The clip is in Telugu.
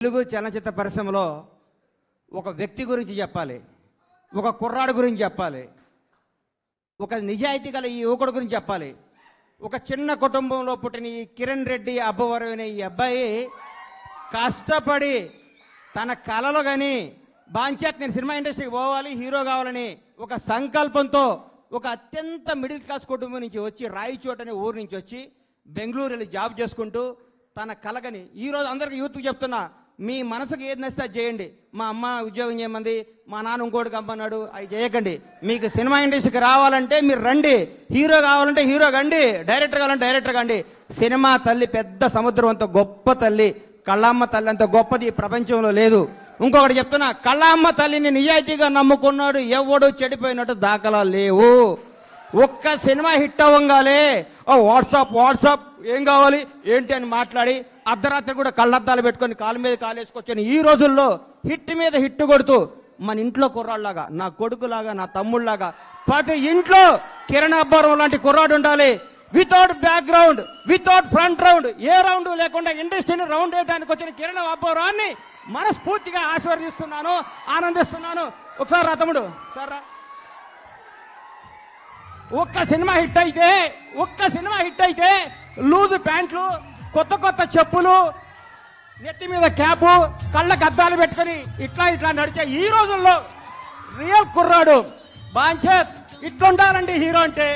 తెలుగు చలనచిత్ర పరిశ్రమలో ఒక వ్యక్తి గురించి చెప్పాలి ఒక కుర్రాడు గురించి చెప్పాలి ఒక నిజాయితీ గల ఈ యువకుడు గురించి చెప్పాలి. ఒక చిన్న కుటుంబంలో పుట్టిన ఈ కిరణ్ రెడ్డి అబ్బవరం అనే ఈ అబ్బాయి కష్టపడి తన కళలు కానీ బాంచేత్ నేను సినిమా ఇండస్ట్రీకి పోవాలి హీరో కావాలని ఒక సంకల్పంతో ఒక అత్యంత మిడిల్ క్లాస్ కుటుంబం నుంచి వచ్చి రాయిచోట అనే ఊరు నుంచి వచ్చి బెంగళూరు వెళ్ళి జాబ్ చేసుకుంటూ తన కలగని ఈరోజు అందరికీ యూత్కి చెప్తున్నా మీ మనసుకు ఏది నచ్చితే అది చేయండి. మా అమ్మ ఉద్యోగం చేయమంది మా నాన్న ఇంకోటి కమ్మన్నాడు అవి చేయకండి. మీకు సినిమా ఇండస్ట్రీకి రావాలంటే మీరు రండి. హీరో కావాలంటే హీరో కండి. డైరెక్టర్ కావాలంటే డైరెక్టర్ కండి. సినిమా తల్లి పెద్ద సముద్రం అంత గొప్ప తల్లి. కళ్ళమ్మ తల్లి అంత గొప్పది ఈ ప్రపంచంలో లేదు. ఇంకొకటి చెప్తున్నా కళ్ళమ్మ తల్లిని నిజాయితీగా నమ్ముకున్నాడు ఎవడు చెడిపోయినట్టు దాఖలా లేవు. ఒక్క సినిమా హిట్ అవ్వంగాలే. వాట్సాప్ వాట్సాప్ ఏం కావాలి ఏంటి అని మాట్లాడి అర్ధరాత్రి కూడా కళ్ళద్దాలు పెట్టుకొని కాలు మీద కాలేసుకొచ్చాను ఈ రోజుల్లో హిట్ మీద హిట్ కొడుతూ మన ఇంట్లో కుర్రాళ్ళలాగా నా కొడుకులాగా నా తమ్ముళ్ళలాగా ప్రతి ఇంట్లో కిరణ్ అబ్బారం లాంటి కుర్రాడు ఉండాలి. Without background without front round ఏ రౌండ్ లేకుండా ఇండస్ట్రీని రౌండ్ వేయడానికి వచ్చిన కిరణ్ అబ్బారాన్ని మనస్ఫూర్తిగా ఆశీర్వదిస్తున్నాను ఆనందిస్తున్నాను. ఒకసారి రా తమ్ముడు ఒక్క సినిమా హిట్ అయితే ఒక్క సినిమా హిట్ అయితే లూజు ప్యాంట్లు కొత్త కొత్త చెప్పులు నెత్తి మీద క్యాపు కళ్ళకు అద్దాలు పెట్టుకొని ఇట్లా ఇట్లా నడిచే ఈ రోజుల్లో రియల్ కుర్రాడు. బాంచేత్ ఇట్లుండాలండి హీరో అంటే.